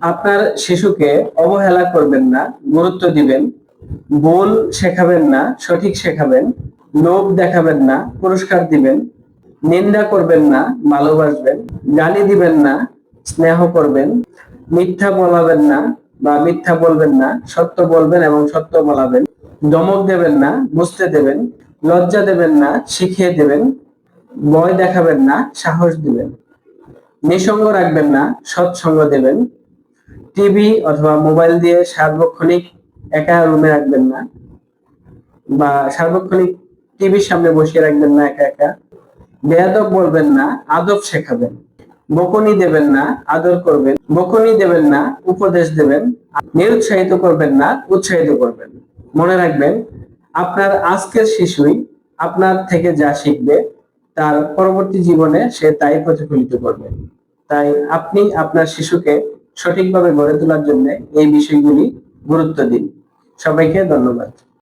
আপনার শিশুকে অবহেলা করবেন না, গুরুত্ব দিবেন, ভুল শেখাবেন না, সঠিক শেখাবেন, লোভ দেখাবেন না, পুরস্কার দিবেন, নিন্দা করবেন না, ভালোবাসবেন, গালি দিবেন না, স্নেহ করবেন, মিথ্যা বলাবেন না বা মিথ্যা বলবেন না, সত্য বলবেন এবং সত্য বলাবেন, দমক দেবেন না, বুঝতে দেবেন, লজ্জা দেবেন না, শিখিয়ে দেবেন, ভয় দেখাবেন না, সাহস দিবেন, নিঃসঙ্গ রাখবেন না, সৎসঙ্গ দেবেন টিভি অথবা মোবাইল দিয়ে সার্বক্ষণিক একা রুমে রাখবেন না বা সার্বক্ষণিক টিভির সামনে বসিয়ে রাখবেন না একা একা। বেয়াদব বলবেন না, আদব শেখাবেন। বকুনি দেবেন না, আদর করবেন। বকুনি দেবেন না, উপদেশ দেবেন। নিরুৎসাহিত করবেন না, উৎসাহিত করবেন। মনে রাখবেন, আপনার আজকের শিশুই আপনার থেকে যা শিখবে, তার পরবর্তী জীবনে সে তাই প্রতিফলিত করবে। তাই আপনি আপনার শিশুকে সঠিকভাবে গড়ে তোলার জন্য এই বিষয়গুলি গুরুত্ব দিন। সবাইকে ধন্যবাদ।